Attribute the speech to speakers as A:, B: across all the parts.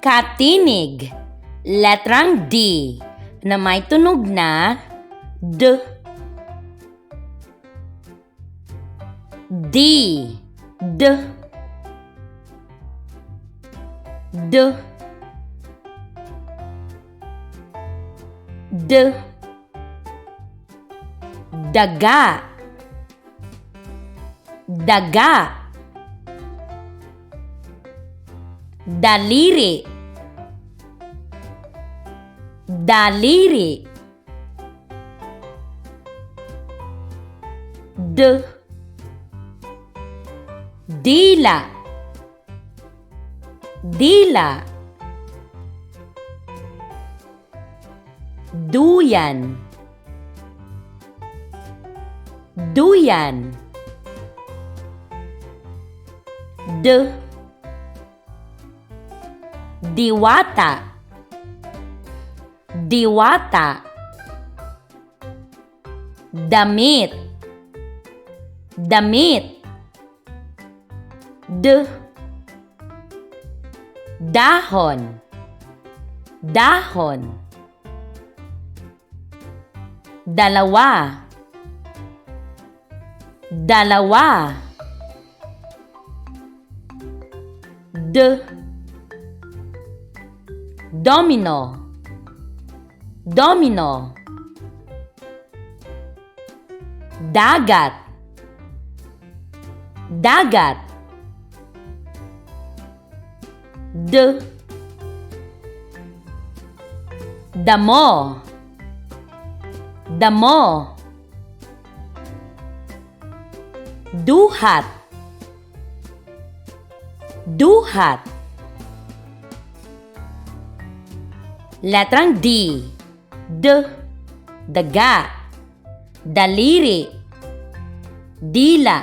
A: Katinig. Letrang D na may tunog na D. D. D. D. D. Daga. Daga. Daliri. Daliri. D. Dila. Dila. Duyan. Duyan. D. Diwata. Diwata. Damit. Damit. D. Dahon. Dahon. Dalawa. Dalawa. D. Domino. Domino. Dagat. Dagat. D. Damo. Damo. Duhat. Duhat. Letrang D. D. Daga. Daliri. Dila.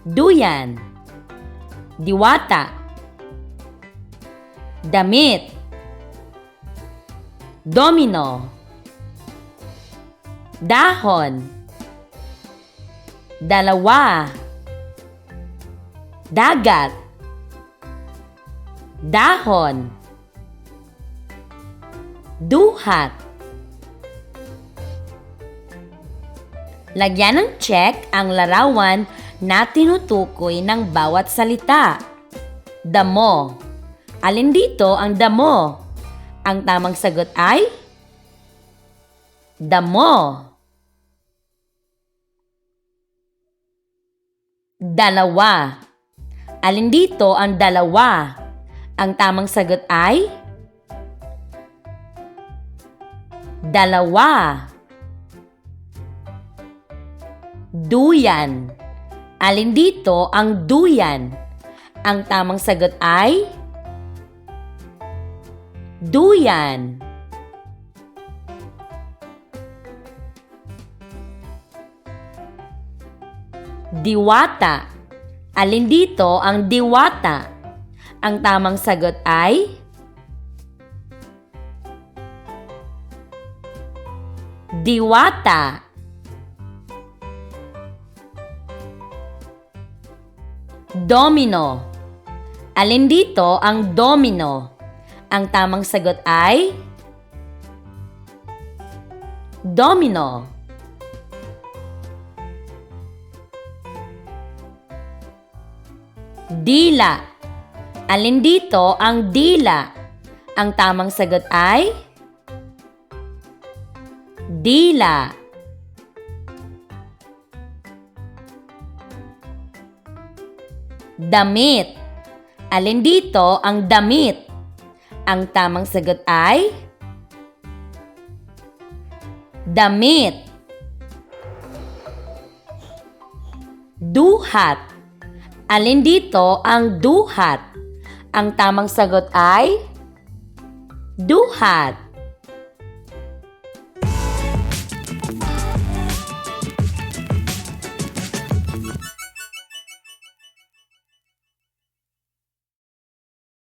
A: Duyan. Diwata. Damit. Domino. Dahon. Dalawa. Dagat. Dahon. Duhat. Lagyan ng check ang larawan na tinutukoy ng bawat salita. Damo. Alin dito ang damo? Ang tamang sagot ay Damo. Dalawa. Alin dito ang dalawa? Ang tamang sagot ay Dalawa. Duyan. Alin dito ang duyan? Ang tamang sagot ay Duyan. Diwata. Alin dito ang diwata? Ang tamang sagot ay Diwata. Domino. Alin dito ang domino? Ang tamang sagot ay Domino. Dila. Alin dito ang dila? Ang tamang sagot ay Dila. Damit. Alin dito ang damit? Ang tamang sagot ay Damit. Duhat. Alin dito ang duhat? Ang tamang sagot ay Duhat.